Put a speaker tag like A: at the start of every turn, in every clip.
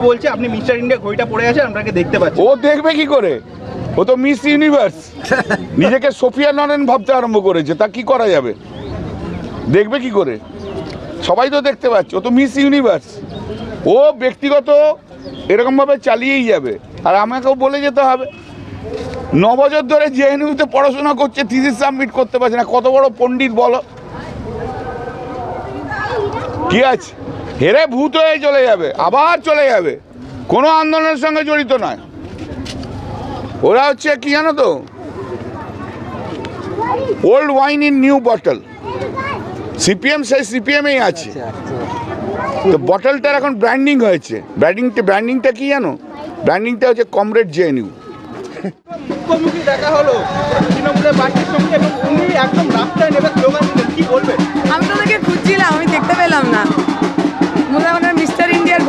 A: বলছে আপনি mister India ঘড়িটা পড়ে আছেন আপনাকে দেখতে পাচ্ছি।
B: ও দেখবে কি করে? ও তো মিস ইউনিভার্স। নিজেকে সোফিয়া নরেন ভাবতে আরম্ভ করেছে তা কি করা যাবে? দেখবে কি করে? সবাই তো দেখতে পাচ্ছে ও তো মিস ইউনিভার্স। ও ব্যক্তিগত এরকমভাবে চালিয়েই যাবে আর আমাকেও বলে যেতে হবে। ন বছর ধরে জেএনইউতে পড়াশোনা করছে থিসিস সাবমিট করতে পারছে না কত বড় পণ্ডিত বলো? কি আছে? হেরে ভূত হয়ে চলে যাবে আবার চলে যাবে। কোনো আন্দোলনের সঙ্গে জড়িত নয়। ওরা হচ্ছে কি জানো তো? Old wine in new bottle CPM সেই সিপিএমেই আছে। তো বটলটার এখন ব্র্যান্ডিং হয়েছে। ব্র্যান্ডিংটা ব্র্যান্ডিংটা কি জানো? ব্র্যান্ডিংটা হচ্ছে কমরেড জেএনইউ
A: মুখোমুখি দেখা হলো। তৃণমূলের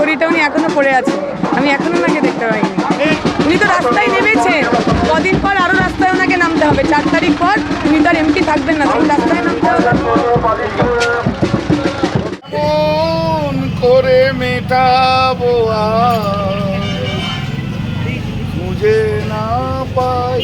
C: ঘড়িটা উনি এখনও পড়ে আছে। আমি এখনও ওনাকে দেখতে পাইনি। উনি তো রাস্তায় নেমেছেন কদিন পর আরও রাস্তায় ওনাকে নামতে হবে। চার তারিখ পর উনি তো আর এমপি থাকবেন না, তখন রাস্তায় নামতে হবে।
B: করে মেটাবো খুঁজে না পাই।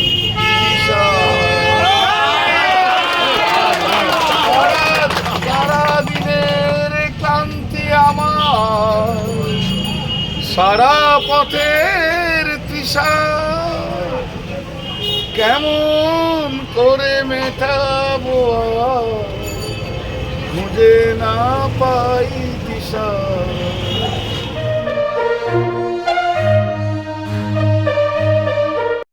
B: সারা পথের তৃষা। কেমন করে মেটাবো খুঁজে না পাই দিশা।